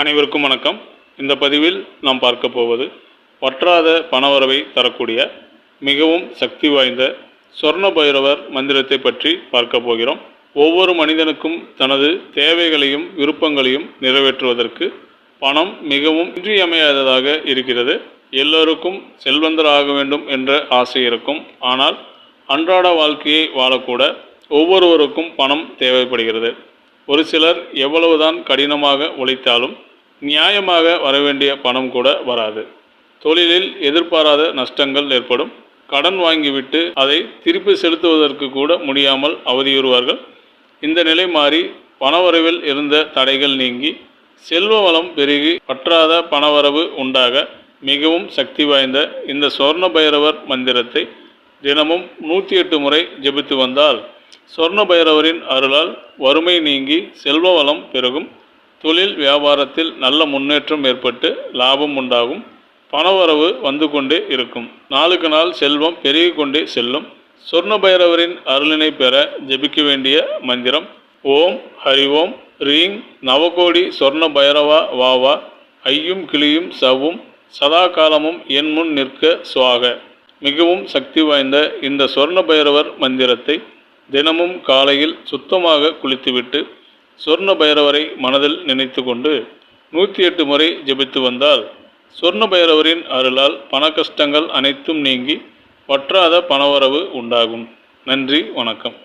அனைவருக்கும் வணக்கம். இந்த பதிவில் நாம் பார்க்க போவது வற்றாத பணவரவை தரக்கூடிய மிகவும் சக்தி வாய்ந்த சொர்ண பைரவர் மந்திரத்தை பற்றி பார்க்க போகிறோம். ஒவ்வொரு மனிதனுக்கும் தனது தேவைகளையும் விருப்பங்களையும் நிறைவேற்றுவதற்கு பணம் மிகவும் இன்றியமையாததாக இருக்கிறது. எல்லோருக்கும் செல்வந்தர் ஆக வேண்டும் என்ற ஆசை இருக்கும். ஆனால் அன்றாட வாழ்க்கையை வாழக்கூட ஒவ்வொருவருக்கும் பணம் தேவைப்படுகிறது. ஒரு சிலர் எவ்வளவுதான் கடினமாக உழைத்தாலும் நியாயமாக வரவேண்டிய பணம் கூட வராது. தொழிலில் எதிர்பாராத நஷ்டங்கள் ஏற்படும். கடன் வாங்கிவிட்டு அதை திருப்பி செலுத்துவதற்கு கூட முடியாமல் அவதியுறுவார்கள். இந்த நிலை மாறி பணவரவில் இருந்த தடைகள் நீங்கி செல்வ வளம் பெருகி பற்றாத பணவரவு உண்டாக மிகவும் சக்தி வாய்ந்த இந்த சொர்ண பைரவர் மந்திரத்தை தினமும் நூற்றி எட்டு முறை ஜெபித்து வந்தால் சொர்ண பைரவரின் அருளால் வறுமை நீங்கி செல்வ வளம் பெருகும். தொழில் வியாபாரத்தில் நல்ல முன்னேற்றம் ஏற்பட்டு லாபம் உண்டாகும். பணவரவு வந்து கொண்டே இருக்கும். நாளுக்கு நாள் செல்வம் பெருகி கொண்டே செல்லும். சொர்ண பைரவரின் அருளினை பெற ஜெபிக்க வேண்டிய மந்திரம் ஓம் ஹரி ஓம் ரீங் நவகோடி சொர்ண பைரவா வாவா ஐயும் கிளியும் சவ்வும் சதா காலமும் என் முன் நிற்க சுவாக. மிகவும் சக்தி வாய்ந்த இந்த சொர்ண பைரவர் மந்திரத்தை தினமும் காலையில் சுத்தமாக குளித்துவிட்டு சொர்ண பைரவரை மனதில் நினைத்து கொண்டு நூற்றி எட்டு முறை ஜெபித்து வந்தால் சொர்ண பைரவரின் அருளால் பண கஷ்டங்கள் அனைத்தும் நீங்கி வற்றாத பணவரவு உண்டாகும். நன்றி வணக்கம்.